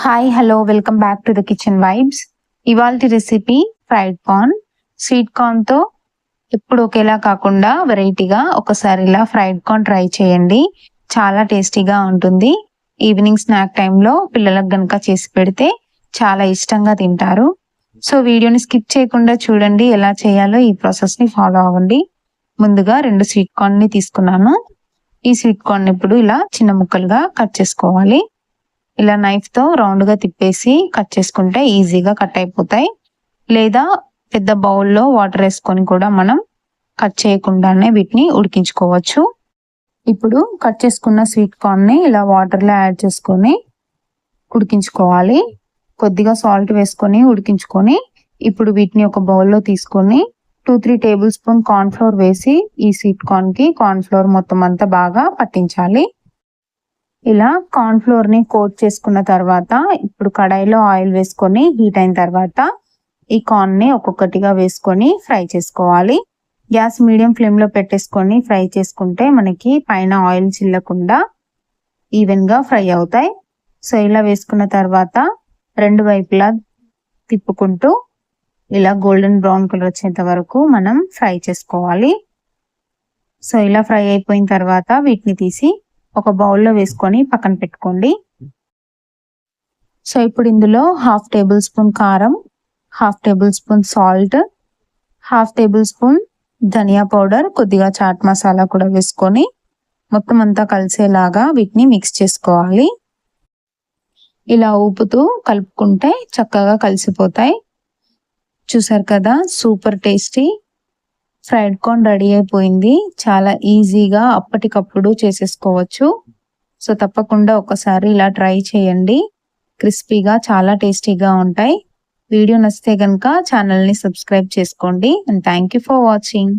Hi hello welcome back to the kitchen vibes ఇవాళ recipe fried corn sweet కార్న్తో ఎప్పుడు ఒకేలా కాకుండా వెరైటీగా ఒకసారి ఇలా ఫ్రైడ్ కార్న్ ట్రై చేయండి. చాలా టేస్టీగా ఉంటుంది. ఈవినింగ్ స్నాక్ టైంలో పిల్లలకు గనక చేసి పెడితే చాలా ఇష్టంగా తింటారు. సో వీడియోని స్కిప్ చేయకుండా చూడండి ఎలా చేయాలో ఈ ప్రాసెస్ని ఫాలో అవ్వండి. ముందుగా రెండు స్వీట్ కార్న్ని తీసుకున్నాను. ఈ స్వీట్ కార్న్ ఇప్పుడు ఇలా చిన్న ముక్కలుగా కట్ చేసుకోవాలి. ఇలా నైఫ్తో రౌండ్గా తిప్పేసి కట్ చేసుకుంటే ఈజీగా కట్ అయిపోతాయి. లేదా పెద్ద బౌల్లో వాటర్ వేసుకొని కూడా మనం కట్ చేయకుండానే వీటిని ఉడికించుకోవచ్చు. ఇప్పుడు కట్ చేసుకున్న స్వీట్ కార్న్ని ఇలా వాటర్లో యాడ్ చేసుకొని ఉడికించుకోవాలి. కొద్దిగా సాల్ట్ వేసుకొని ఉడికించుకొని ఇప్పుడు వీటిని ఒక బౌల్లో తీసుకొని two three tablespoon corn flour వేసి ఈ స్వీట్ కార్న్కి కార్న్ఫ్లోర్ మొత్తం అంతా బాగా పట్టించాలి. ఇలా కార్న్ ఫ్లోర్ని కోట్ చేసుకున్న తర్వాత ఇప్పుడు కడాయిలో ఆయిల్ వేసుకొని హీట్ అయిన తర్వాత ఈ కార్న్ని ఒక్కొక్కటిగా వేసుకొని ఫ్రై చేసుకోవాలి. గ్యాస్ మీడియం ఫ్లేమ్లో పెట్టేసుకొని ఫ్రై చేసుకుంటే మనకి పైన ఆయిల్ చిల్లకుండా ఈవెన్గా ఫ్రై అవుతాయి. సో ఇలా వేసుకున్న తర్వాత రెండు వైపులా తిప్పుకుంటూ ఇలా గోల్డెన్ బ్రౌన్ కలర్ వచ్చేంత వరకు మనం ఫ్రై చేసుకోవాలి. సో ఇలా ఫ్రై అయిపోయిన తర్వాత వీటిని తీసి ఒక బౌల్లో వేసుకొని పక్కన పెట్టుకోండి. సో ఇప్పుడు ఇందులో హాఫ్ టేబుల్ స్పూన్ కారం half tablespoon salt half tablespoon ధనియా పౌడర్ కొద్దిగా చాట్ మసాలా కూడా వేసుకొని మొత్తం అంతా కలిసేలాగా వీటిని మిక్స్ చేసుకోవాలి. ఇలా ఊపుతూ కలుపుకుంటే చక్కగా కలిసిపోతాయి. చూసారు కదా super tasty. Fried corn ready అయిపోయింది. చాలా ఈజీగా అప్పటికప్పుడు చేసేసుకోవచ్చు. సో తప్పకుండా ఒకసారి ఇలా ట్రై చేయండి. క్రిస్పీగా చాలా టేస్టీగా ఉంటాయి. వీడియో నచ్చితే కనుక ఛానల్ని సబ్స్క్రైబ్ చేసుకోండి. And thank you for watching.